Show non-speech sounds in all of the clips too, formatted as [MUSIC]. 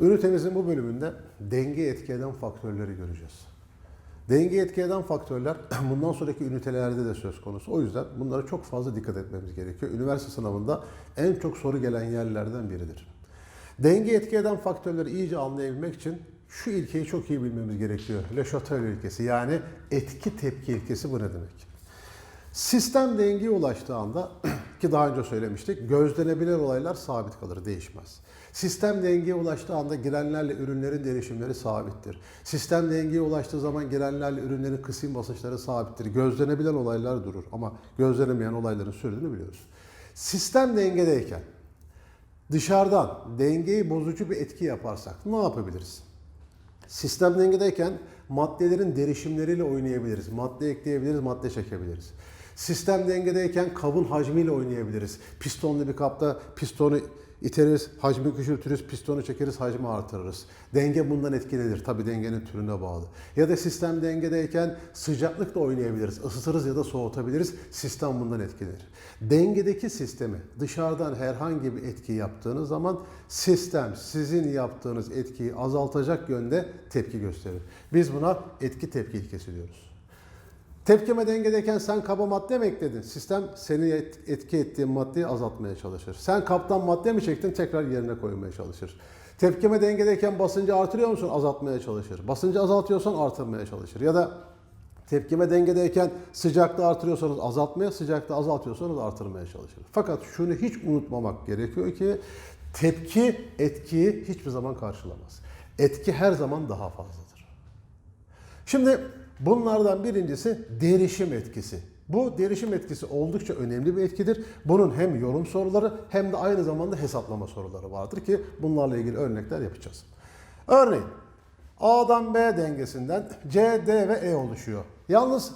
Ünitemizin bu bölümünde denge etki eden faktörleri göreceğiz. Denge etki eden faktörler [CLEARS THROAT] bundan sonraki ünitelerde de söz konusu. O yüzden bunlara çok fazla dikkat etmemiz gerekiyor. Üniversite sınavında en çok soru gelen yerlerden biridir. Denge etki eden faktörleri iyice anlayabilmek için şu ilkeyi çok iyi bilmemiz gerekiyor. Le Chatelier ilkesi yani etki tepki ilkesi bu ne demek? Sistem dengeye ulaştığı anda [CLEARS THROAT] ki daha önce söylemiştik gözlenebilen olaylar sabit kalır, değişmez. Sistem dengeye ulaştığı anda girenlerle ürünlerin değişimleri sabittir. Sistem dengeye ulaştığı zaman girenlerle ürünlerin kısım basınçları sabittir. Gözlenebilen olaylar durur ama gözlenemeyen olayların sürdüğünü biliyoruz. Sistem dengedeyken dışarıdan dengeyi bozucu bir etki yaparsak ne yapabiliriz? Sistem dengedeyken maddelerin derişimleriyle oynayabiliriz. Madde ekleyebiliriz, madde çekebiliriz. Sistem dengedeyken kabın hacmiyle oynayabiliriz. Pistonlu bir kapta pistonu iteriz, hacmi küçültürüz, pistonu çekeriz, hacmi artırırız. Denge bundan etkilenir. Tabi dengenin türüne bağlı. Ya da sistem dengedeyken sıcaklıkla oynayabiliriz. Isıtırız ya da soğutabiliriz. Sistem bundan etkilenir. Dengedeki sistemi dışarıdan herhangi bir etki yaptığınız zaman sistem sizin yaptığınız etkiyi azaltacak yönde tepki gösterir. Biz buna etki tepki ilkesi diyoruz. Tepkime dengedeyken sen kaba madde mi ekledin? Sistem seni et- etki ettiğin maddeyi azaltmaya çalışır. Sen kaptan madde mi çektin? Tekrar yerine koymaya çalışır. Tepkime dengedeyken basıncı artırıyor musun? Azaltmaya çalışır. Basıncı azaltıyorsan artırmaya çalışır. Ya da tepkime dengedeyken sıcaklığı artırıyorsanız azaltmaya, sıcaklığı azaltıyorsanız artırmaya çalışır. Fakat şunu hiç unutmamak gerekiyor ki tepki etkiyi hiçbir zaman karşılamaz. Etki her zaman daha fazladır. Şimdi bunlardan birincisi derişim etkisi. Bu derişim etkisi oldukça önemli bir etkidir. Bunun hem yorum soruları hem de aynı zamanda hesaplama soruları vardır ki bunlarla ilgili örnekler yapacağız. Örneğin A'dan B dengesinden C, D ve E oluşuyor. Yalnız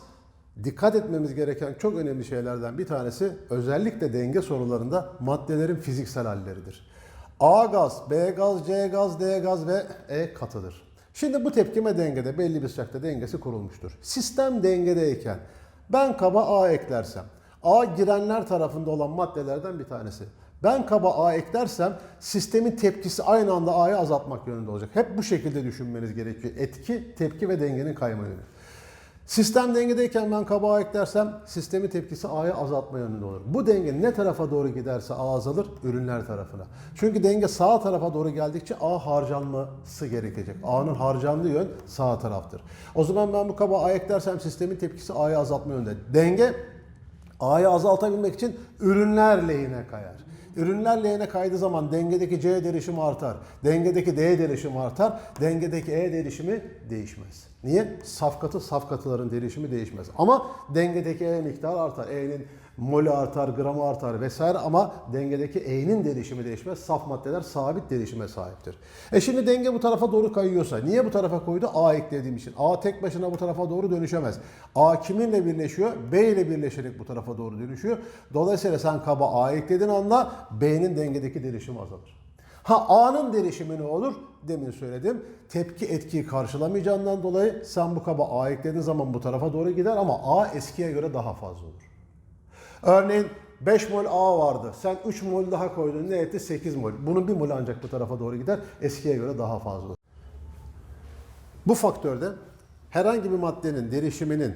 dikkat etmemiz gereken çok önemli şeylerden bir tanesi özellikle denge sorularında maddelerin fiziksel halleridir. A gaz, B gaz, C gaz, D gaz ve E katıdır. Şimdi bu tepkime dengede belli bir sıcakta dengesi kurulmuştur. Sistem dengedeyken ben kaba A eklersem, A girenler tarafında olan maddelerden bir tanesi. Ben kaba A eklersem sistemin tepkisi aynı anda A'yı azaltmak yönünde olacak. Hep bu şekilde düşünmeniz gerekiyor. Etki, tepki ve dengenin kayma yönü. Sistem dengedeyken ben kaba A eklersem sistemin tepkisi A'ya azaltma yönünde olur. Bu denge ne tarafa doğru giderse A azalır, ürünler tarafına. Çünkü denge sağ tarafa doğru geldikçe A harcanması gerekecek. A'nın harcandığı yön sağ taraftır. O zaman ben bu kaba A eklersem sistemin tepkisi A'ya azaltma yönünde. Denge A'yı azaltabilmek için ürünler lehine kayar. Ürünler lehine kaydığı zaman dengedeki C derişimi artar. Dengedeki D derişimi artar. Dengedeki E derişimi değişmez. Niye? Safkatı safkatıların derişimi değişmez. Ama dengedeki E miktarı artar. E'nin molü artar, gramı artar vesaire ama dengedeki E'nin derişimi değişmez. Saf maddeler sabit derişime sahiptir. E şimdi denge bu tarafa doğru kayıyorsa niye bu tarafa koydu? A eklediğim için. A tek başına bu tarafa doğru dönüşemez. A kiminle birleşiyor? B ile birleşerek bu tarafa doğru dönüşüyor. Dolayısıyla sen kaba A eklediğin anda B'nin dengedeki derişimi azalır. Ha A'nın derişimi ne olur? Demin söyledim. Tepki etkiyi karşılamayacağından dolayı sen bu kaba A eklediğin zaman bu tarafa doğru gider ama A eskiye göre daha fazla olur. Örneğin 5 mol A vardı. Sen 3 mol daha koydun. Ne etti? 8 mol. Bunun 1 mol ancak bu tarafa doğru gider. Eskiye göre daha fazla. Bu faktörde herhangi bir maddenin derişiminin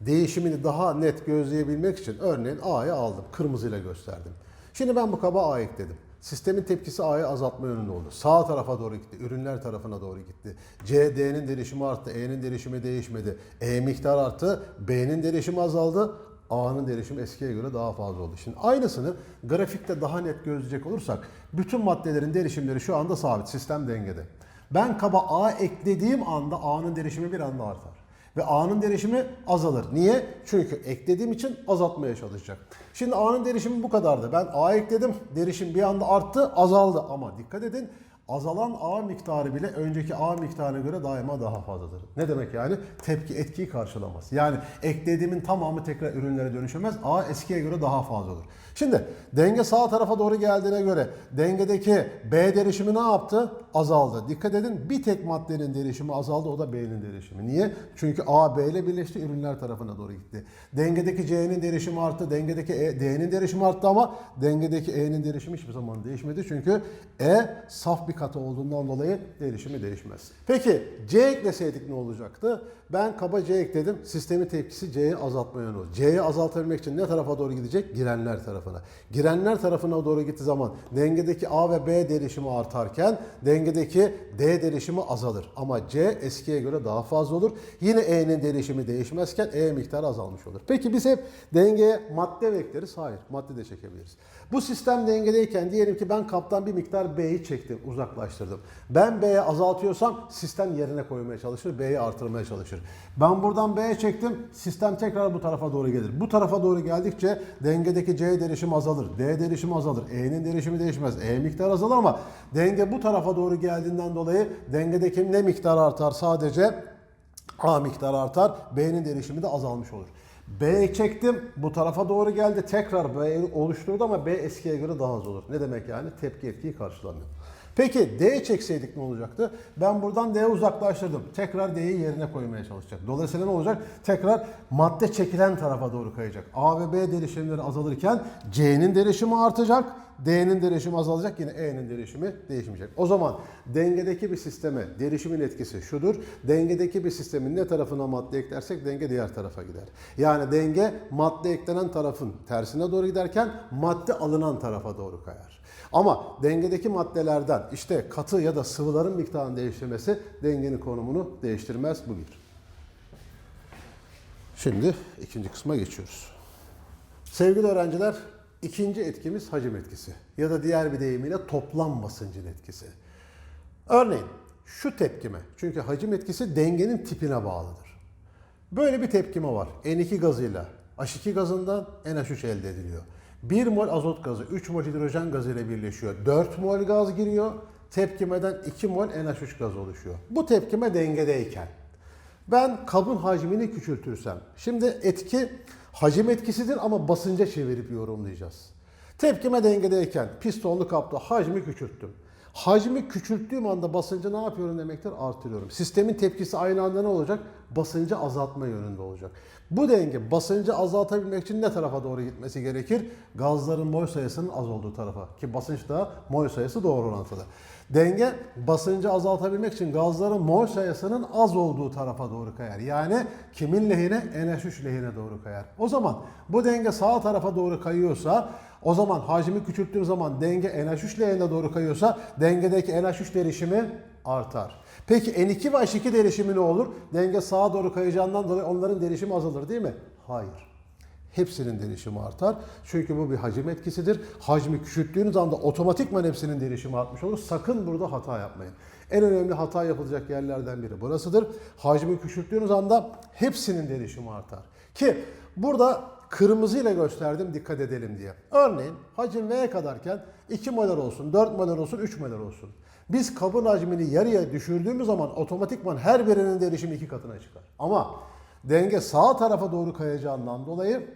değişimini daha net gözleyebilmek için örneğin A'yı aldım. Kırmızıyla gösterdim. Şimdi ben bu kaba A ekledim. Sistemin tepkisi A'yı azaltma yönünde oldu. Sağ tarafa doğru gitti. Ürünler tarafına doğru gitti. C, D'nin derişimi arttı. E'nin derişimi değişmedi. E miktar arttı. B'nin derişimi azaldı. A'nın derişimi eskiye göre daha fazla oldu. Şimdi aynısını grafikte daha net gözleyecek olursak bütün maddelerin derişimleri şu anda sabit. Sistem dengede. Ben kaba A eklediğim anda A'nın derişimi bir anda artar. Ve A'nın derişimi azalır. Niye? Çünkü eklediğim için azaltmaya çalışacak. Şimdi A'nın derişimi bu kadardı. Ben A ekledim. Derişim bir anda arttı, azaldı. Ama dikkat edin azalan A miktarı bile önceki A miktarına göre daima daha fazladır. Ne demek yani? Tepki etkiyi karşılamaz. Yani eklediğimin tamamı tekrar ürünlere dönüşemez. A eskiye göre daha fazla olur. Şimdi denge sağ tarafa doğru geldiğine göre dengedeki B derişimi ne yaptı? azaldı. Dikkat edin bir tek maddenin derişimi azaldı o da B'nin derişimi. Niye? Çünkü A B ile birleşti ürünler tarafına doğru gitti. Dengedeki C'nin derişimi arttı, dengedeki e, D'nin derişimi arttı ama dengedeki E'nin derişimi hiçbir zaman değişmedi. Çünkü E saf bir katı olduğundan dolayı derişimi değişmez. Peki C ekleseydik ne olacaktı? Ben kaba C ekledim. Sistemin tepkisi C'yi azaltma yönü. C'yi azaltabilmek için ne tarafa doğru gidecek? Girenler tarafına. Girenler tarafına doğru gittiği zaman dengedeki A ve B derişimi artarken dengedeki D derişimi azalır. Ama C eskiye göre daha fazla olur. Yine E'nin derişimi değişmezken E miktarı azalmış olur. Peki biz hep dengeye madde mi? Hayır. Madde de çekebiliriz. Bu sistem dengedeyken diyelim ki ben kaptan bir miktar B'yi çektim, uzaklaştırdım. Ben B'ye azaltıyorsam sistem yerine koymaya çalışır, B'yi artırmaya çalışır. Ben buradan B'ye çektim, sistem tekrar bu tarafa doğru gelir. Bu tarafa doğru geldikçe dengedeki C derişimi azalır, D derişimi azalır, E'nin derişimi değişmez, E miktarı azalır ama denge bu tarafa doğru geldiğinden dolayı dengedeki ne miktar artar? Sadece A miktarı artar, B'nin derişimi de azalmış olur. B'yi çektim, bu tarafa doğru geldi. Tekrar B'yi oluşturdu ama B eskiye göre daha az olur. Ne demek yani? Tepki etkiyi karşılamıyor. Peki D'ye çekseydik ne olacaktı? Ben buradan D'ye uzaklaştırdım. Tekrar D'yi yerine koymaya çalışacak. Dolayısıyla ne olacak? Tekrar madde çekilen tarafa doğru kayacak. A ve B derişimleri azalırken C'nin derişimi artacak. D'nin derişimi azalacak. Yine E'nin derişimi değişmeyecek. O zaman dengedeki bir sisteme derişimin etkisi şudur. Dengedeki bir sistemin ne tarafına madde eklersek denge diğer tarafa gider. Yani denge madde eklenen tarafın tersine doğru giderken madde alınan tarafa doğru kayar. Ama dengedeki maddelerden işte katı ya da sıvıların miktarını değiştirmesi dengenin konumunu değiştirmez. Bu bir. Şimdi ikinci kısma geçiyoruz. Sevgili öğrenciler, ikinci etkimiz hacim etkisi ya da diğer bir deyimiyle toplam basıncın etkisi. Örneğin şu tepkime, çünkü hacim etkisi dengenin tipine bağlıdır. Böyle bir tepkime var. N2 gazıyla H2 gazından NH3 elde ediliyor. 1 mol azot gazı 3 mol hidrojen gazı ile birleşiyor. 4 mol gaz giriyor. Tepkimeden 2 mol NH3 gaz oluşuyor. Bu tepkime dengedeyken ben kabın hacmini küçültürsem. Şimdi etki hacim etkisidir ama basınca çevirip yorumlayacağız. Tepkime dengedeyken pistonlu kapta hacmi küçülttüm. Hacmi küçülttüğüm anda basıncı ne yapıyorum demektir? Artırıyorum. Sistemin tepkisi aynı anda ne olacak? Basıncı azaltma yönünde olacak. Bu denge basıncı azaltabilmek için ne tarafa doğru gitmesi gerekir? Gazların mol sayısının az olduğu tarafa. Ki basınç da mol sayısı doğru orantılı. Denge basıncı azaltabilmek için gazların mol sayısının az olduğu tarafa doğru kayar. Yani kimin lehine? NH3 lehine doğru kayar. O zaman bu denge sağ tarafa doğru kayıyorsa o zaman hacmi küçülttüğüm zaman denge NH3 lehine doğru kayıyorsa dengedeki NH3 derişimi artar. Peki N2 ve H2 derişimi ne olur? Denge sağa doğru kayacağından dolayı onların derişimi azalır değil mi? Hayır. Hepsinin derişimi artar. Çünkü bu bir hacim etkisidir. Hacmi küçülttüğünüz anda otomatikman hepsinin derişimi artmış olur. Sakın burada hata yapmayın. En önemli hata yapılacak yerlerden biri burasıdır. Hacmi küçülttüğünüz anda hepsinin derişimi artar. Ki burada kırmızı ile gösterdim dikkat edelim diye. Örneğin hacim V'ye kadarken 2 molar olsun, 4 molar olsun, 3 molar olsun. Biz kabın hacmini yarıya düşürdüğümüz zaman otomatikman her birinin derişimi iki katına çıkar. Ama denge sağ tarafa doğru kayacağından dolayı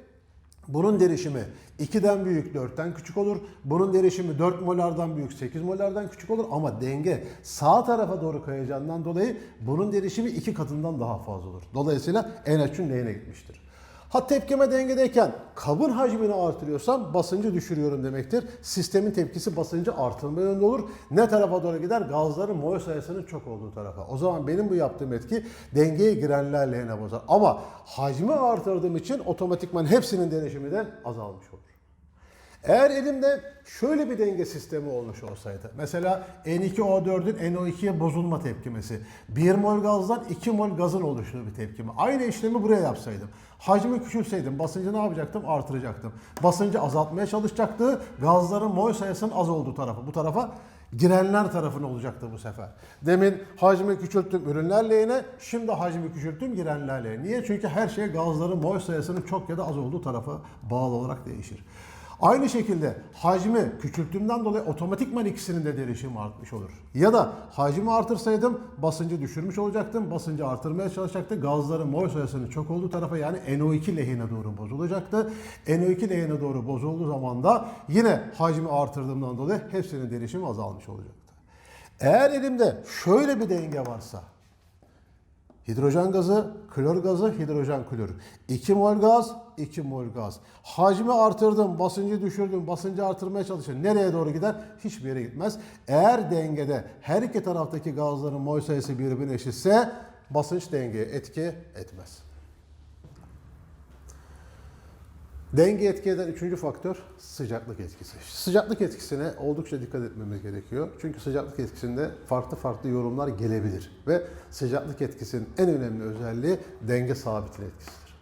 bunun derişimi 2'den büyük 4'ten küçük olur. Bunun derişimi 4 molardan büyük 8 molardan küçük olur. Ama denge sağ tarafa doğru kayacağından dolayı bunun derişimi 2 katından daha fazla olur. Dolayısıyla NH'ün lehine gitmiştir. Ha tepkime dengedeyken kabın hacmini artırıyorsam basıncı düşürüyorum demektir. Sistemin tepkisi basıncı artırma yönünde olur. Ne tarafa doğru gider? Gazların mol sayısının çok olduğu tarafa. O zaman benim bu yaptığım etki dengeye girenler lehine bozar. Ama hacmi artırdığım için otomatikman hepsinin derişimi de azalmış olur. Eğer elimde şöyle bir denge sistemi olmuş olsaydı. Mesela N2O4'ün NO2'ye bozulma tepkimesi. 1 mol gazdan 2 mol gazın oluştuğu bir tepkime. Aynı işlemi buraya yapsaydım. Hacmi küçülseydim basıncı ne yapacaktım? Artıracaktım. Basıncı azaltmaya çalışacaktı. Gazların mol sayısının az olduğu tarafa. Bu tarafa girenler tarafına olacaktı bu sefer. Demin hacmi küçülttüm ürünler lehine, şimdi hacmi küçülttüm girenler lehine. Niye? Çünkü her şey gazların mol sayısının çok ya da az olduğu tarafa bağlı olarak değişir. Aynı şekilde hacmi küçülttüğümden dolayı otomatikman ikisinin de derişimi artmış olur. Ya da hacmi artırsaydım basıncı düşürmüş olacaktım. Basıncı artırmaya çalışacaktı. Gazların mol sayısının çok olduğu tarafa yani NO2 lehine doğru bozulacaktı. NO2 lehine doğru bozulduğu zaman da yine hacmi artırdığımdan dolayı hepsinin derişimi azalmış olacaktı. Eğer elimde şöyle bir denge varsa hidrojen gazı, klor gazı, hidrojen klor. 2 mol gaz, 2 mol gaz. Hacmi artırdım, basıncı düşürdüm, basıncı artırmaya çalışıyorum. Nereye doğru gider? Hiçbir yere gitmez. Eğer dengede her iki taraftaki gazların mol sayısı birbirine eşitse basınç dengeye etki etmez. Denge etki eden üçüncü faktör sıcaklık etkisi. Sıcaklık etkisine oldukça dikkat etmemiz gerekiyor. Çünkü sıcaklık etkisinde farklı farklı yorumlar gelebilir. Ve sıcaklık etkisinin en önemli özelliği denge sabitliği etkisidir.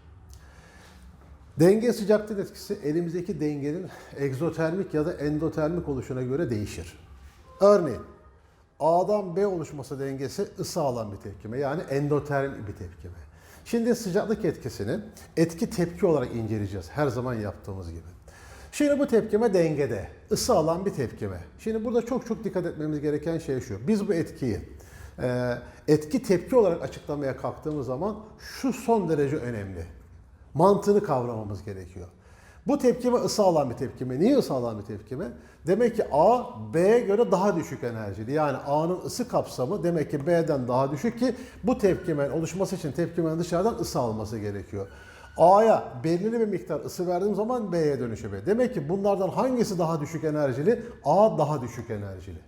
Denge sıcaklık etkisi elimizdeki dengenin egzotermik ya da endotermik oluşuna göre değişir. Örneğin A'dan B oluşması dengesi ısı alan bir tepkime yani endotermik bir tepkime. Şimdi sıcaklık etkisini etki tepki olarak inceleyeceğiz her zaman yaptığımız gibi. Şimdi bu tepkime dengede, ısı alan bir tepkime. Şimdi burada çok çok dikkat etmemiz gereken şey şu. Biz bu etkiyi e, etki tepki olarak açıklamaya kalktığımız zaman şu son derece önemli. Mantığını kavramamız gerekiyor. Bu tepkime ısı alan bir tepkime. Niye ısı alan bir tepkime? Demek ki A, B'ye göre daha düşük enerjili. Yani A'nın ısı kapsamı demek ki B'den daha düşük ki bu tepkimenin oluşması için tepkimenin dışarıdan ısı alması gerekiyor. A'ya belirli bir miktar ısı verdiğim zaman B'ye dönüşebilir. Demek ki bunlardan hangisi daha düşük enerjili? A daha düşük enerjili.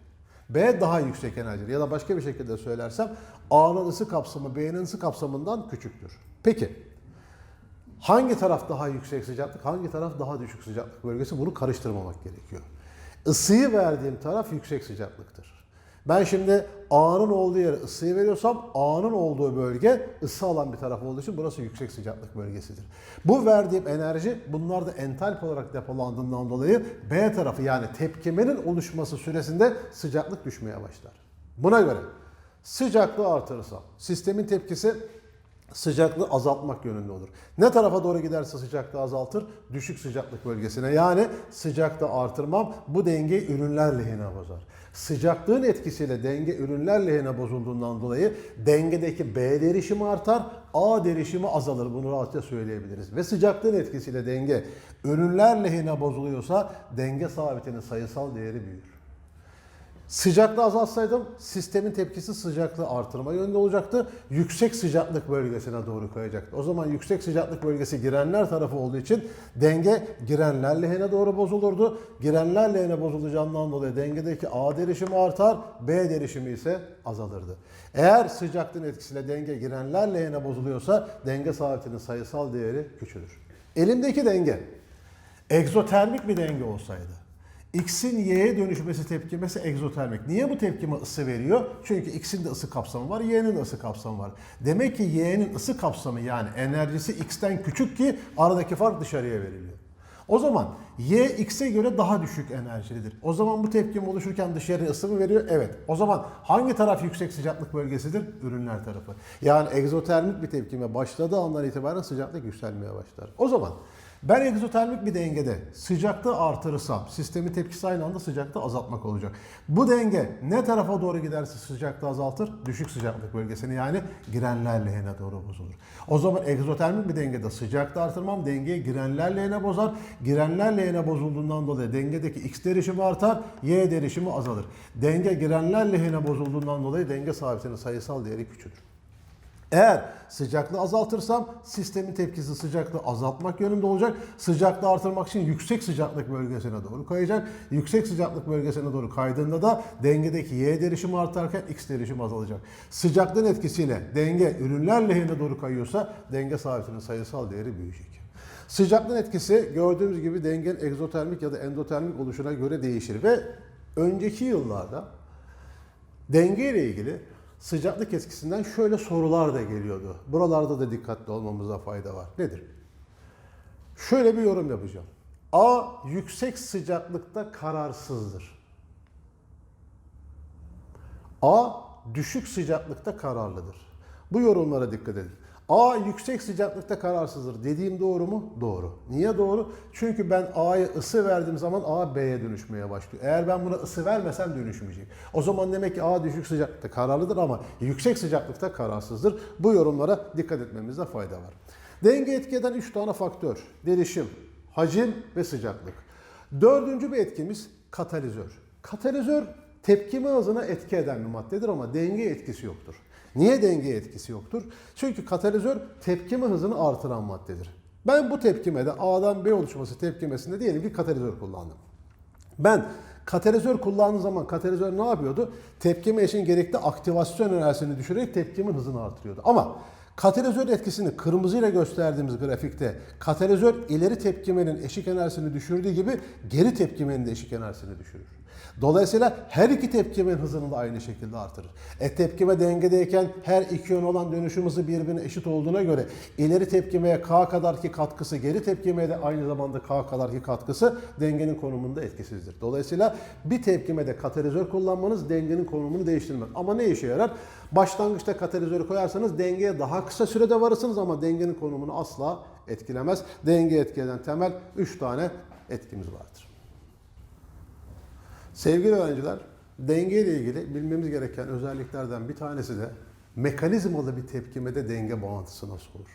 B daha yüksek enerjili. Ya da başka bir şekilde söylersem A'nın ısı kapsamı B'nin ısı kapsamından küçüktür. Peki Hangi taraf daha yüksek sıcaklık, hangi taraf daha düşük sıcaklık bölgesi bunu karıştırmamak gerekiyor. Isıyı verdiğim taraf yüksek sıcaklıktır. Ben şimdi A'nın olduğu yere ısıyı veriyorsam A'nın olduğu bölge ısı alan bir taraf olduğu için burası yüksek sıcaklık bölgesidir. Bu verdiğim enerji bunlar da entalpi olarak depolandığından dolayı B tarafı yani tepkimenin oluşması süresinde sıcaklık düşmeye başlar. Buna göre sıcaklığı artırırsam sistemin tepkisi sıcaklığı azaltmak yönünde olur. Ne tarafa doğru giderse sıcaklığı azaltır? Düşük sıcaklık bölgesine. Yani sıcaklığı artırmam bu denge ürünler lehine bozar. Sıcaklığın etkisiyle denge ürünler lehine bozulduğundan dolayı dengedeki B derişimi artar, A derişimi azalır. Bunu rahatça söyleyebiliriz. Ve sıcaklığın etkisiyle denge ürünler lehine bozuluyorsa denge sabitinin sayısal değeri büyür. Sıcaklığı azaltsaydım sistemin tepkisi sıcaklığı artırma yönünde olacaktı. Yüksek sıcaklık bölgesine doğru kayacaktı. O zaman yüksek sıcaklık bölgesi girenler tarafı olduğu için denge girenler lehine doğru bozulurdu. Girenler lehine bozulacağından dolayı dengedeki A derişimi artar, B derişimi ise azalırdı. Eğer sıcaklığın etkisiyle denge girenler lehine bozuluyorsa denge sabitinin sayısal değeri küçülür. Elimdeki denge egzotermik bir denge olsaydı X'in Y'ye dönüşmesi tepkimesi egzotermik. Niye bu tepkime ısı veriyor? Çünkü X'in de ısı kapsamı var, Y'nin de ısı kapsamı var. Demek ki Y'nin ısı kapsamı yani enerjisi X'ten küçük ki aradaki fark dışarıya veriliyor. O zaman Y X'e göre daha düşük enerjilidir. O zaman bu tepkim oluşurken dışarıya ısı mı veriyor? Evet. O zaman hangi taraf yüksek sıcaklık bölgesidir? Ürünler tarafı. Yani egzotermik bir tepkime başladığı andan itibaren sıcaklık yükselmeye başlar. O zaman ben egzotermik bir dengede sıcaklığı artırırsam sistemin tepkisi aynı anda sıcaklığı azaltmak olacak. Bu denge ne tarafa doğru giderse sıcaklığı azaltır? Düşük sıcaklık bölgesine yani girenler lehine doğru bozulur. O zaman egzotermik bir dengede sıcaklığı artırmam dengeyi girenler lehine bozar. Girenler lehine bozulduğundan dolayı dengedeki X derişimi artar, Y derişimi azalır. Denge girenler lehine bozulduğundan dolayı denge sabitinin sayısal değeri küçülür. Eğer sıcaklığı azaltırsam sistemin tepkisi sıcaklığı azaltmak yönünde olacak. Sıcaklığı artırmak için yüksek sıcaklık bölgesine doğru kayacak. Yüksek sıcaklık bölgesine doğru kaydığında da dengedeki Y derişimi artarken X derişimi azalacak. Sıcaklığın etkisiyle denge ürünler lehine doğru kayıyorsa denge sabitinin sayısal değeri büyüyecek. Sıcaklığın etkisi gördüğümüz gibi dengenin egzotermik ya da endotermik oluşuna göre değişir ve önceki yıllarda denge ile ilgili sıcaklık etkisinden şöyle sorular da geliyordu. Buralarda da dikkatli olmamıza fayda var. Nedir? Şöyle bir yorum yapacağım. A yüksek sıcaklıkta kararsızdır. A düşük sıcaklıkta kararlıdır. Bu yorumlara dikkat edin. A yüksek sıcaklıkta kararsızdır. Dediğim doğru mu? Doğru. Niye doğru? Çünkü ben A'ya ısı verdiğim zaman A B'ye dönüşmeye başlıyor. Eğer ben buna ısı vermesem dönüşmeyecek. O zaman demek ki A düşük sıcaklıkta kararlıdır ama yüksek sıcaklıkta kararsızdır. Bu yorumlara dikkat etmemizde fayda var. Denge etki eden 3 tane faktör. Derişim, hacim ve sıcaklık. Dördüncü bir etkimiz katalizör. Katalizör tepkime hızına etki eden bir maddedir ama denge etkisi yoktur. Niye denge etkisi yoktur? Çünkü katalizör tepkime hızını artıran maddedir. Ben bu tepkimede A'dan B oluşması tepkimesinde diyelim ki katalizör kullandım. Ben katalizör kullandığım zaman katalizör ne yapıyordu? Tepkime için gerekli aktivasyon enerjisini düşürerek tepkimin hızını artırıyordu. Ama katalizör etkisini kırmızıyla gösterdiğimiz grafikte katalizör ileri tepkimenin eşik enerjisini düşürdüğü gibi geri tepkimenin de eşik enerjisini düşürür. Dolayısıyla her iki tepkimenin hızını da aynı şekilde artırır. E tepkime dengedeyken her iki yön olan dönüşüm hızı birbirine eşit olduğuna göre ileri tepkimeye K kadarki katkısı, geri tepkimeye de aynı zamanda K kadarki katkısı dengenin konumunda etkisizdir. Dolayısıyla bir tepkimede katalizör kullanmanız dengenin konumunu değiştirmez. Ama ne işe yarar? Başlangıçta katalizörü koyarsanız dengeye daha kısa sürede varırsınız ama dengenin konumunu asla etkilemez. Denge etkileyen temel 3 tane etkimiz vardır. Sevgili öğrenciler, denge ile ilgili bilmemiz gereken özelliklerden bir tanesi de mekanizmalı bir tepkimede denge bağıntısı nasıl olur?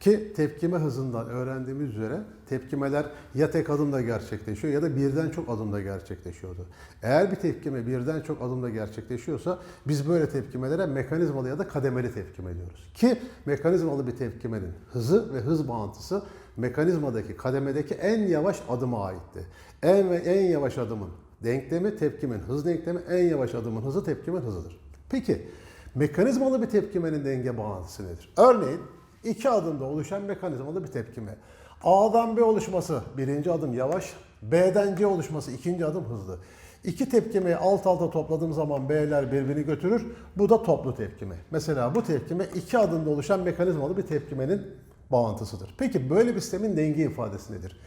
Ki tepkime hızından öğrendiğimiz üzere tepkimeler ya tek adımda gerçekleşiyor ya da birden çok adımda gerçekleşiyordu. Eğer bir tepkime birden çok adımda gerçekleşiyorsa biz böyle tepkimelere mekanizmalı ya da kademeli tepkime diyoruz. Ki mekanizmalı bir tepkimenin hızı ve hız bağıntısı mekanizmadaki kademedeki en yavaş adıma aitti. En ve en yavaş adımın denklemi tepkimin hız denklemi en yavaş adımın hızı tepkimin hızıdır. Peki mekanizmalı bir tepkimenin denge bağıntısı nedir? Örneğin iki adımda oluşan mekanizmalı bir tepkime. A'dan B oluşması birinci adım yavaş, B'den C oluşması ikinci adım hızlı. İki tepkimeyi alt alta topladığım zaman B'ler birbirini götürür. Bu da toplu tepkime. Mesela bu tepkime iki adımda oluşan mekanizmalı bir tepkimenin bağıntısıdır. Peki böyle bir sistemin denge ifadesi nedir?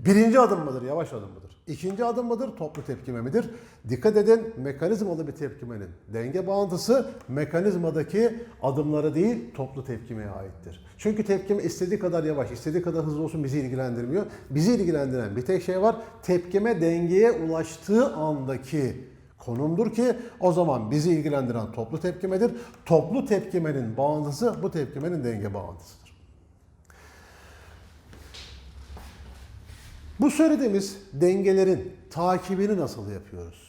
Birinci adım mıdır, yavaş adım mıdır? İkinci adım mıdır, toplu tepkime midir? Dikkat edin, mekanizmalı bir tepkimenin denge bağıntısı mekanizmadaki adımları değil, toplu tepkimeye aittir. Çünkü tepkime istediği kadar yavaş, istediği kadar hızlı olsun bizi ilgilendirmiyor. Bizi ilgilendiren bir tek şey var, tepkime dengeye ulaştığı andaki konumdur ki o zaman bizi ilgilendiren toplu tepkimedir. Toplu tepkimenin bağıntısı bu tepkimenin denge bağıntısıdır. Bu söylediğimiz dengelerin takibini nasıl yapıyoruz?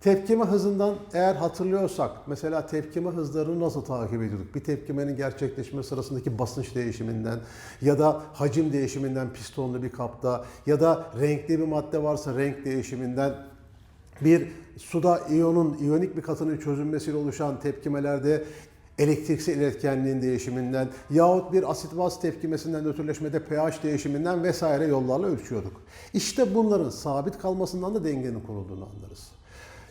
Tepkime hızından eğer hatırlıyorsak mesela tepkime hızlarını nasıl takip ediyorduk? Bir tepkimenin gerçekleşme sırasındaki basınç değişiminden ya da hacim değişiminden pistonlu bir kapta ya da renkli bir madde varsa renk değişiminden bir suda iyonun iyonik bir katının çözünmesiyle oluşan tepkimelerde elektriksel iletkenliğin değişiminden yahut bir asit baz tepkimesinden ötürleşmede pH değişiminden vesaire yollarla ölçüyorduk. İşte bunların sabit kalmasından da dengenin kurulduğunu anlarız.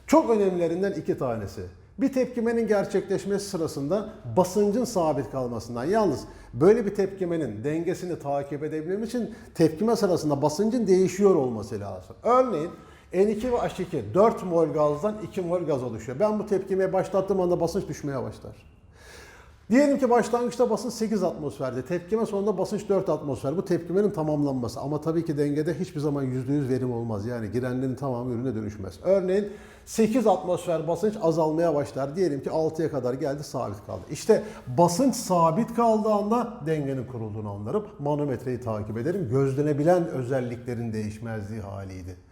Çok önemlilerinden iki tanesi. Bir tepkimenin gerçekleşmesi sırasında basıncın sabit kalmasından. Yalnız böyle bir tepkimenin dengesini takip edebilmem için tepkime sırasında basıncın değişiyor olması lazım. Örneğin N2 ve H2 4 mol gazdan 2 mol gaz oluşuyor. Ben bu tepkimeyi başlattığım anda basınç düşmeye başlar. Diyelim ki başlangıçta basınç 8 atmosferde, tepkime sonunda basınç 4 atmosfer. Bu tepkimenin tamamlanması. Ama tabii ki dengede hiçbir zaman %100 verim olmaz. Yani girenlerin tamamı ürüne dönüşmez. Örneğin 8 atmosfer basınç azalmaya başlar. Diyelim ki 6'ya kadar geldi sabit kaldı. İşte basınç sabit kaldığı anda dengenin kurulduğunu anlarım. Manometreyi takip ederim. Gözlenebilen özelliklerin değişmezliği haliydi.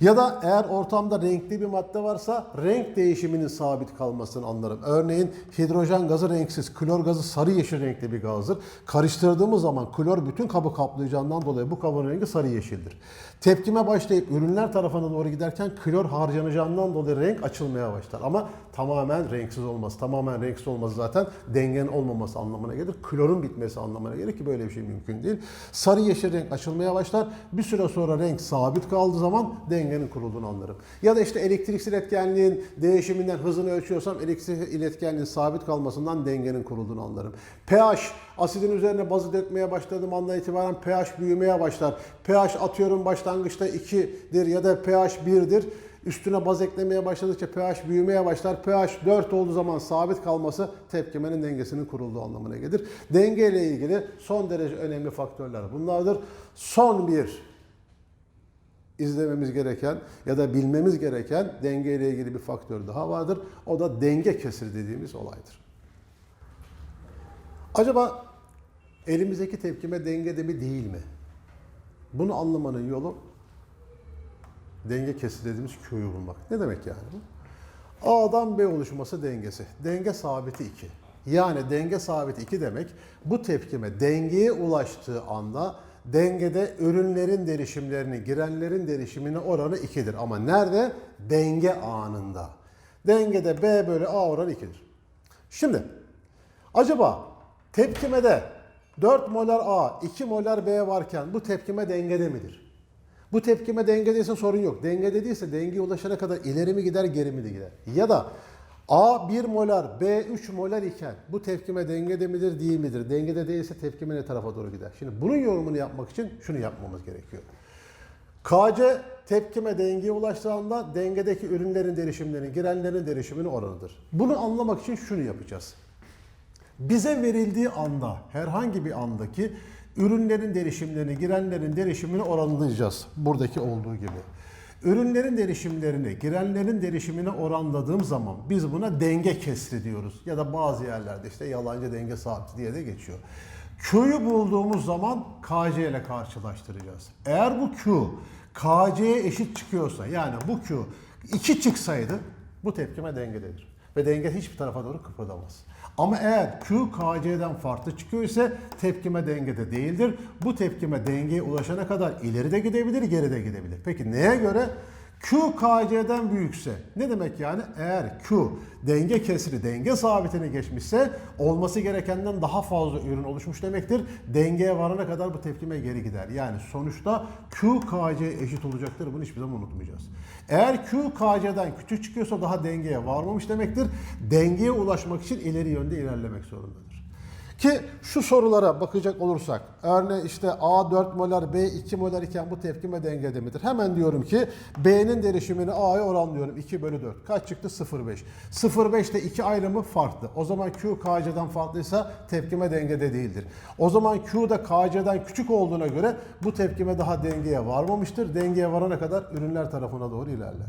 Ya da eğer ortamda renkli bir madde varsa renk değişiminin sabit kalmasını anlarım. Örneğin hidrojen gazı renksiz, klor gazı sarı yeşil renkli bir gazdır. Karıştırdığımız zaman klor bütün kabı kaplayacağından dolayı bu kabın rengi sarı yeşildir. Tepkime başlayıp ürünler tarafına doğru giderken klor harcanacağından dolayı renk açılmaya başlar. Ama tamamen renksiz olması, tamamen renksiz olması zaten dengenin olmaması anlamına gelir. Klorun bitmesi anlamına gelir ki böyle bir şey mümkün değil. Sarı yeşil renk açılmaya başlar. Bir süre sonra renk sabit kaldığı zaman dengenin kurulduğunu anlarım. Ya da işte elektriksel etkenliğin değişiminden hızını ölçüyorsam elektriksel iletkenliğin sabit kalmasından dengenin kurulduğunu anlarım. pH asidin üzerine bazı dökmeye başladığım andan itibaren pH büyümeye başlar. pH atıyorum başlangıçta 2'dir ya da pH 1'dir. Üstüne baz eklemeye başladıkça pH büyümeye başlar. pH 4 olduğu zaman sabit kalması tepkimenin dengesinin kurulduğu anlamına gelir. Denge ile ilgili son derece önemli faktörler bunlardır. Son bir izlememiz gereken ya da bilmemiz gereken denge ile ilgili bir faktör daha vardır. O da denge kesiri dediğimiz olaydır. Acaba elimizdeki tepkime dengede mi değil mi? Bunu anlamanın yolu denge kesiri dediğimiz Q'yu bulmak. Ne demek yani bu? A'dan B oluşması dengesi. Denge sabiti 2. Yani denge sabiti 2 demek bu tepkime dengeye ulaştığı anda dengede ürünlerin derişimlerini, girenlerin derişimine oranı 2'dir. Ama nerede? Denge anında. Dengede B bölü A oranı 2'dir. Şimdi acaba tepkimede 4 molar A, 2 molar B varken bu tepkime dengede midir? Bu tepkime dengedeyse sorun yok. Dengede değilse dengeye ulaşana kadar ileri mi gider, geri mi gider? Ya da A 1 molar, B 3 molar iken bu tepkime dengede midir, değil midir? Dengede değilse tepkime ne tarafa doğru gider? Şimdi bunun yorumunu yapmak için şunu yapmamız gerekiyor. KC tepkime dengeye ulaştığında dengedeki ürünlerin derişimlerinin, girenlerin derişiminin oranıdır. Bunu anlamak için şunu yapacağız. Bize verildiği anda, herhangi bir andaki ürünlerin derişimlerini, girenlerin derişimini oranlayacağız. Buradaki olduğu gibi. Ürünlerin derişimlerini, girenlerin derişimini oranladığım zaman biz buna denge kesri diyoruz. Ya da bazı yerlerde işte yalancı denge sabiti diye de geçiyor. Q'yu bulduğumuz zaman KC ile karşılaştıracağız. Eğer bu Q KC'ye eşit çıkıyorsa yani bu Q 2 çıksaydı bu tepkime dengededir. Ve denge hiçbir tarafa doğru kıpırdamaz. Ama eğer Q KC'den farklı çıkıyor ise tepkime dengede değildir. Bu tepkime dengeye ulaşana kadar ileri de gidebilir, geri de gidebilir. Peki neye göre? Q KC'den büyükse ne demek yani? Eğer Q denge kesri denge sabitini geçmişse olması gerekenden daha fazla ürün oluşmuş demektir. Dengeye varana kadar bu tepkime geri gider. Yani sonuçta Q KC eşit olacaktır. Bunu hiçbir zaman unutmayacağız. Eğer Q KC'den küçük çıkıyorsa daha dengeye varmamış demektir. Dengeye ulaşmak için ileri yönde ilerlemek zorundadır. Ki şu sorulara bakacak olursak, örneğin işte A 4 molar, B 2 molar iken bu tepkime dengede midir? Hemen diyorum ki B'nin derişimini A'ya oranlıyorum 2 bölü 4. Kaç çıktı? 0,5. 0,5 ile 2 ayrımı farklı. O zaman Q KC'den farklıysa tepkime dengede değildir. O zaman Q da KC'den küçük olduğuna göre bu tepkime daha dengeye varmamıştır. Dengeye varana kadar ürünler tarafına doğru ilerler.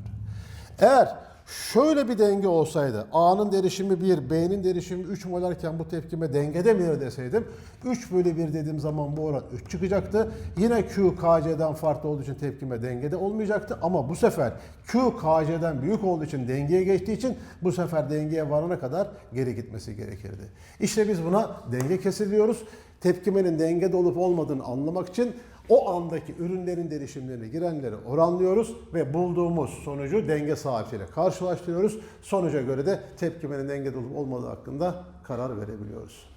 Eğer şöyle bir denge olsaydı A'nın derişimi 1, B'nin derişimi 3 molarken bu tepkime dengede mi deseydim 3 bölü 1 dediğim zaman bu oran 3 çıkacaktı. Yine Q KC'den farklı olduğu için tepkime dengede olmayacaktı ama bu sefer Q KC'den büyük olduğu için dengeye geçtiği için bu sefer dengeye varana kadar geri gitmesi gerekirdi. İşte biz buna denge kesiliyoruz. Tepkimenin dengede olup olmadığını anlamak için o andaki ürünlerin derişimlerini girenleri oranlıyoruz ve bulduğumuz sonucu denge saatiyle karşılaştırıyoruz. Sonuca göre de tepkimenin dengede olup olmadığı hakkında karar verebiliyoruz.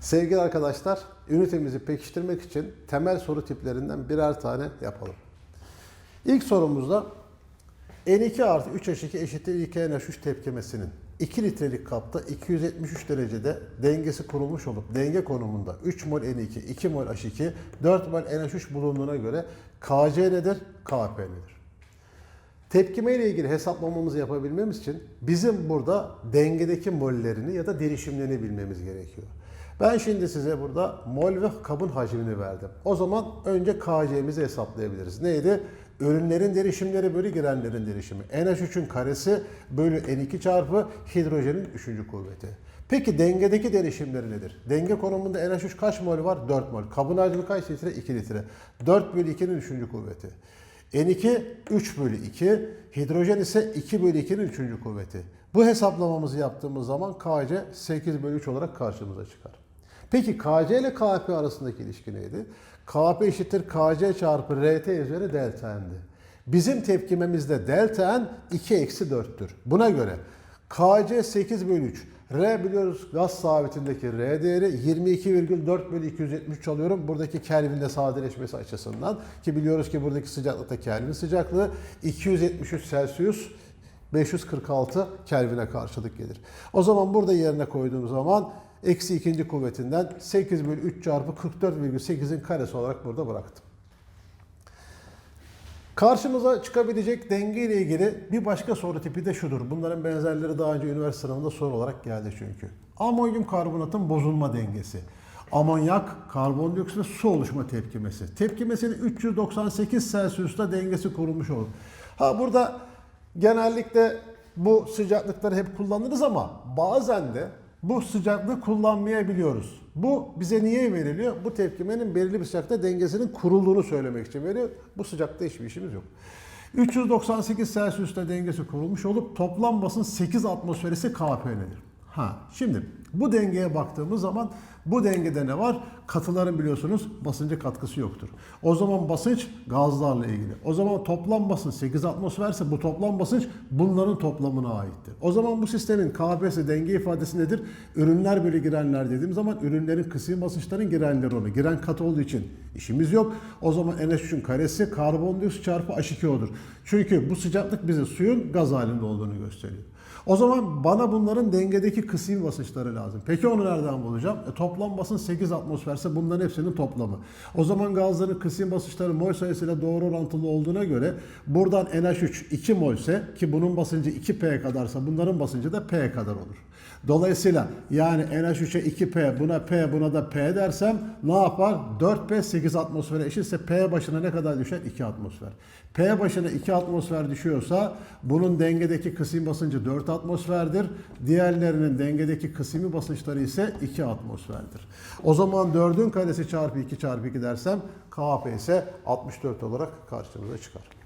Sevgili arkadaşlar, ünitemizi pekiştirmek için temel soru tiplerinden birer tane yapalım. İlk sorumuzda N2 artı 3H2 eşittir 2 NH3 tepkimesinin 2 litrelik kapta 273 derecede dengesi kurulmuş olup denge konumunda 3 mol N2, 2 mol H2, 4 mol NH3 bulunduğuna göre KC nedir, KP nedir? Tepkime ile ilgili hesaplamamızı yapabilmemiz için bizim burada dengedeki mollerini ya da derişimlerini bilmemiz gerekiyor. Ben şimdi size burada mol ve kabın hacmini verdim. O zaman önce KC'mizi hesaplayabiliriz. Neydi? Ürünlerin derişimleri bölü girenlerin derişimi. NH3'ün karesi bölü N2 çarpı hidrojenin 3. kuvveti. Peki dengedeki derişimleri nedir? Denge konumunda NH3 kaç mol var? 4 mol. Kabın hacmi kaç litre? 2 litre. 4 bölü 2'nin 3. kuvveti. N2 3 bölü 2, hidrojen ise 2 bölü 2'nin 3. kuvveti. Bu hesaplamamızı yaptığımız zaman Kc 8 bölü 3 olarak karşımıza çıkar. Peki Kc ile Kp arasındaki ilişki neydi? Kp eşittir Kc çarpı Rt üzeri delta n'di. Bizim tepkimemizde delta n 2 eksi 4'tür. Buna göre Kc 8 bölü 3. R biliyoruz gaz sabitindeki R değeri 22,4 bölü 273 alıyorum. Buradaki Kelvin'le sadeleşmesi açısından ki biliyoruz ki buradaki sıcaklıkta Kelvin sıcaklığı 273 Celsius 546 Kelvin'e karşılık gelir. O zaman burada yerine koyduğum zaman eksi ikinci kuvvetinden 8 bölü 3 çarpı 44,8'in karesi olarak burada bıraktım. Karşımıza çıkabilecek denge ile ilgili bir başka soru tipi de şudur. Bunların benzerleri daha önce üniversite sınavında soru olarak geldi çünkü. Amonyum karbonatın bozulma dengesi. Amonyak, karbondioksit ve su oluşma tepkimesi. Tepkimesinin 398 Celsius'ta dengesi kurulmuş olur. Ha burada genellikle bu sıcaklıkları hep kullanırız ama bazen de bu sıcaklığı kullanmayabiliyoruz. Bu bize niye veriliyor? Bu tepkimenin belirli bir sıcakta dengesinin kurulduğunu söylemek için veriyor. Bu sıcakta hiçbir işimiz yok. 398 Celsius'ta dengesi kurulmuş olup toplam basın 8 atmosfer ise Kp nedir? Ha, şimdi bu dengeye baktığımız zaman bu dengede ne var? Katıların biliyorsunuz basınca katkısı yoktur. O zaman basınç gazlarla ilgili. O zaman toplam basınç 8 atmosferse bu toplam basınç bunların toplamına aittir. O zaman bu sistemin KP'si denge ifadesi nedir? Ürünler bölü girenler dediğim zaman ürünlerin kısmi basınçların girenleri onu. Giren katı olduğu için işimiz yok. O zaman NH3'ün karesi karbondioksit çarpı H2O'dur. Çünkü bu sıcaklık bize suyun gaz halinde olduğunu gösteriyor. O zaman bana bunların dengedeki kısmi basınçları lazım. Peki onu nereden bulacağım? E, toplam basınç 8 atmosferse bunların hepsinin toplamı. O zaman gazların kısmi basınçları mol sayısıyla doğru orantılı olduğuna göre buradan NH3 2 molse ki bunun basıncı 2P kadarsa bunların basıncı da P kadar olur. Dolayısıyla yani NH3'e 2P buna P buna da P dersem ne yapar? 4P 8 atmosfere eşitse P başına ne kadar düşer? 2 atmosfer. P başına 2 atmosfer düşüyorsa bunun dengedeki kısmi basıncı 4 atmosferdir. Diğerlerinin dengedeki kısmi basınçları ise 2 atmosferdir. O zaman 4'ün karesi çarpı 2 çarpı 2 dersem Kp ise 64 olarak karşımıza çıkar.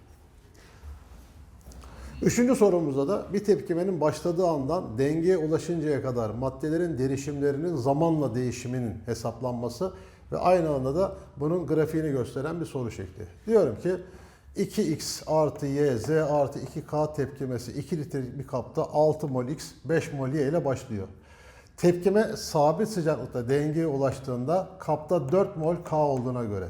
Üçüncü sorumuzda da bir tepkimenin başladığı andan dengeye ulaşıncaya kadar maddelerin derişimlerinin zamanla değişiminin hesaplanması ve aynı anda da bunun grafiğini gösteren bir soru şekli. Diyorum ki 2x artı y, z artı 2k tepkimesi 2 litrelik bir kapta 6 mol x, 5 mol y ile başlıyor. Tepkime sabit sıcaklıkta dengeye ulaştığında kapta 4 mol K olduğuna göre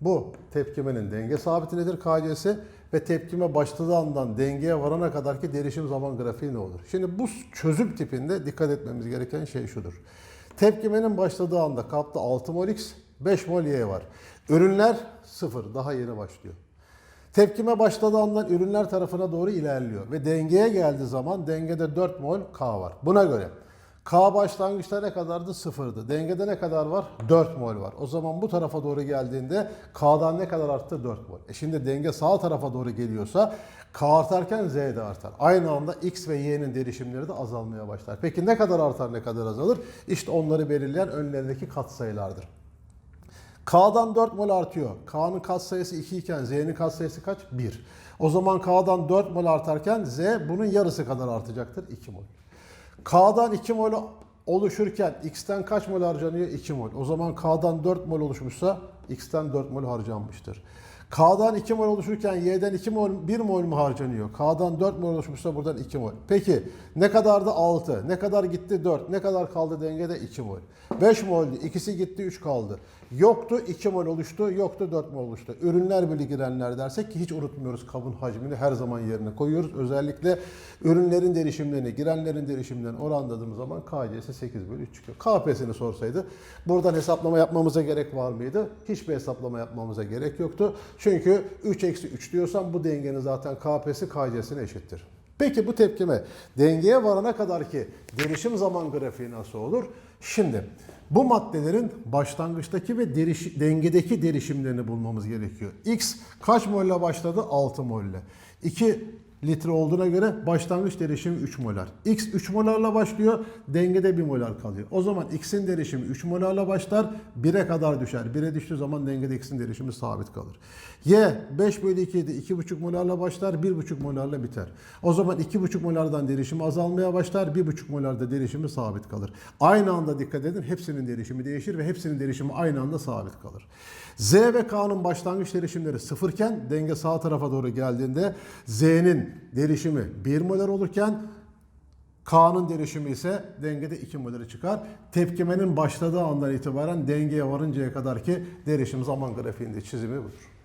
bu tepkimenin denge sabiti nedir KC'si ve tepkime başladığı andan dengeye varana kadar ki derişim zaman grafiği ne olur? Şimdi bu çözüm tipinde dikkat etmemiz gereken şey şudur. Tepkimenin başladığı anda kapta 6 mol X, 5 mol Y var. Ürünler sıfır, daha yeni başlıyor. Tepkime başladığı andan ürünler tarafına doğru ilerliyor ve dengeye geldiği zaman dengede 4 mol K var. Buna göre K başlangıçta ne kadardı? Sıfırdı. Dengede ne kadar var? 4 mol var. O zaman bu tarafa doğru geldiğinde K'dan ne kadar arttı? 4 mol. E şimdi denge sağ tarafa doğru geliyorsa K artarken Z de artar. Aynı anda X ve Y'nin derişimleri de azalmaya başlar. Peki ne kadar artar ne kadar azalır? İşte onları belirleyen önlerindeki katsayılardır. K'dan 4 mol artıyor. K'nın katsayısı 2 iken Z'nin katsayısı kaç? 1. O zaman K'dan 4 mol artarken Z bunun yarısı kadar artacaktır. 2 mol. K'dan 2 mol oluşurken X'ten kaç mol harcanıyor? 2 mol. O zaman K'dan 4 mol oluşmuşsa X'ten 4 mol harcanmıştır. K'dan 2 mol oluşurken Y'den 2 mol 1 mol mu harcanıyor? K'dan 4 mol oluşmuşsa buradan 2 mol. Peki ne kadardı 6? Ne kadar gitti 4? Ne kadar kaldı dengede 2 mol? 5 moldu. İkisi gitti 3 kaldı. Yoktu 2 mol oluştu, yoktu 4 mol oluştu. Ürünler bölü girenler dersek ki hiç unutmuyoruz kabın hacmini her zaman yerine koyuyoruz. Özellikle ürünlerin derişimlerini, girenlerin derişimlerini oranladığımız zaman KC'si 8 bölü 3 çıkıyor. KP'sini sorsaydı buradan hesaplama yapmamıza gerek var mıydı? Hiçbir hesaplama yapmamıza gerek yoktu. Çünkü 3 eksi 3 diyorsam bu dengenin zaten KP'si KC'sine eşittir. Peki bu tepkime dengeye varana kadar ki derişim zaman grafiği nasıl olur? Şimdi bu maddelerin başlangıçtaki ve deriş, dengedeki derişimlerini bulmamız gerekiyor. X kaç molle başladı? 6 molle. 2 litre olduğuna göre başlangıç derişimi 3 molar. X 3 molarla başlıyor, dengede 1 molar kalıyor. O zaman X'in derişimi 3 molarla başlar, 1'e kadar düşer. 1'e düştüğü zaman dengede X'in derişimi sabit kalır. Y 5 bölü 2'de 2,5 molarla başlar, 1,5 molarla biter. O zaman 2,5 molardan derişimi azalmaya başlar, 1,5 molarda derişimi sabit kalır. Aynı anda dikkat edin, hepsinin derişimi değişir ve hepsinin derişimi aynı anda sabit kalır. Z ve K'nın başlangıç derişimleri sıfırken denge sağ tarafa doğru geldiğinde Z'nin derişimi 1 molar olurken K'nın derişimi ise dengede 2 moları çıkar. Tepkimenin başladığı andan itibaren dengeye varıncaya kadar ki derişim zaman grafiğinde çizimi budur.